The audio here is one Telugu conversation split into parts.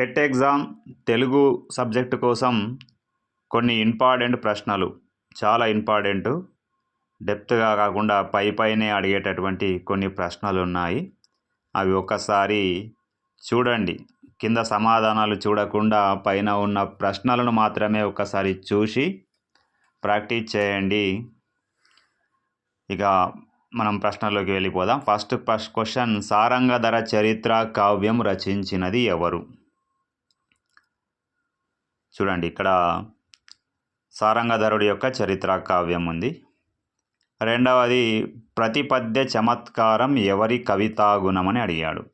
టెట్ ఎగ్జామ్ తెలుగు సబ్జెక్టు కోసం కొన్ని ఇంపార్టెంట్ ప్రశ్నలు. చాలా ఇంపార్టెంట్. డెప్త్గా కాకుండా పై పైనే అడిగేటటువంటి కొన్ని ప్రశ్నలు ఉన్నాయి అవి ఒక్కసారి చూడండి. కింద సమాధానాలు చూడకుండా పైన ఉన్న ప్రశ్నలను మాత్రమే ఒక్కసారి చూసి ప్రాక్టీస్ చేయండి. ఇక మనం ప్రశ్నలోకి వెళ్ళిపోదాం. ఫస్ట్ ఫస్ట్ క్వశ్చన్ సారంగధర చరిత్ర కావ్యం రచించినది ఎవరు? చూడండి ఇక్కడ సారంగధరుడి యొక్క చరిత్ర కావ్యం ఉంది. రెండవది ప్రతిపద్య చమత్కారం ఎవరి కవితాగుణం అని అడిగాడు.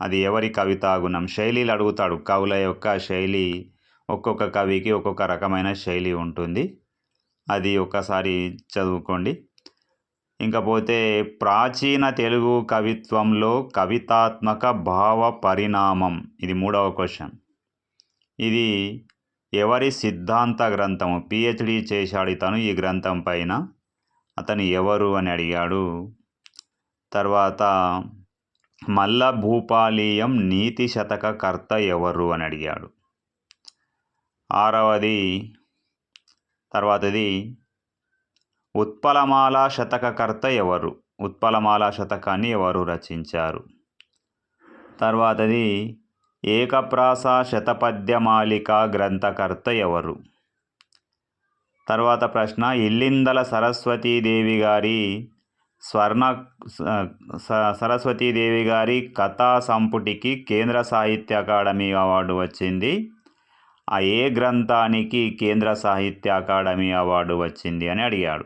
అది ఎవరి కవితాగుణం శైలిలు అడుగుతాడు. కవుల యొక్క శైలి ఒక్కొక్క కవికి ఒక్కొక్క రకమైన శైలి ఉంటుంది. అది ఒకసారి చదువుకోండి. ఇంకపోతే ప్రాచీన తెలుగు కవిత్వంలో కవితాత్మక భావ పరిణామం. ఇది మూడవ క్వశ్చన్. ఇది ఎవరి సిద్ధాంత గ్రంథము పిహెచ్డి చేశాడు ఇతను ఈ గ్రంథం పైన? అతను ఎవరు అని అడిగాడు. తర్వాత మల్ల భూపాలీయం నీతి శతక కర్త ఎవరు అని అడిగాడు. ఆరవది తర్వాతది ఉత్పలమాల శతకకర్త ఎవరు? ఉత్పలమాల శతకాన్ని ఎవరు రచించారు? తర్వాతది ఏకప్రాస శతపద్యమాలిక గ్రంథకర్త ఎవరు? తర్వాత ప్రశ్న ఇల్లిందల సరస్వతీదేవి గారి స్వర్ణ సరస్వతీదేవి గారి కథా సంపుటికి కేంద్ర సాహిత్య అకాడమీ అవార్డు వచ్చింది. ఆ ఏ గ్రంథానికి కేంద్ర సాహిత్య అకాడమీ అవార్డు వచ్చింది అని అడిగాడు.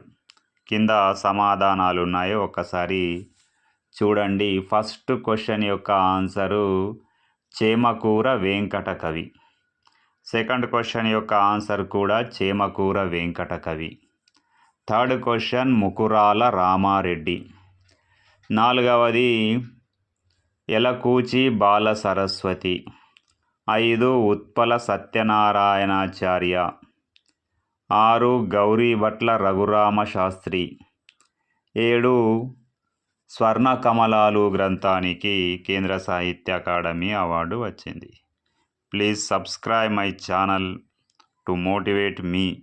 కింద సమాధానాలు ఉన్నాయో ఒకసారి చూడండి. ఫస్ట్ క్వశ్చన్ యొక్క answer Chemakura Venkata Kavi second question యొక్క ఆన్సర్ కూడా చేమకూర వెంకట కవి థర్డ్ క్వశ్చన్ ముకురాల రామారెడ్డి. నాలుగవది ఎలకూచి బాల సరస్వతి. ఐదు ఉత్పల సత్యనారాయణాచార్య. ఆరు గౌరీభట్ల రఘురామ శాస్త్రి. ఏడు స్వర్ణకమలాలు గ్రంథానికి కేంద్ర సాహిత్య అకాడమీ అవార్డు వచ్చింది. Please subscribe my channel to motivate me.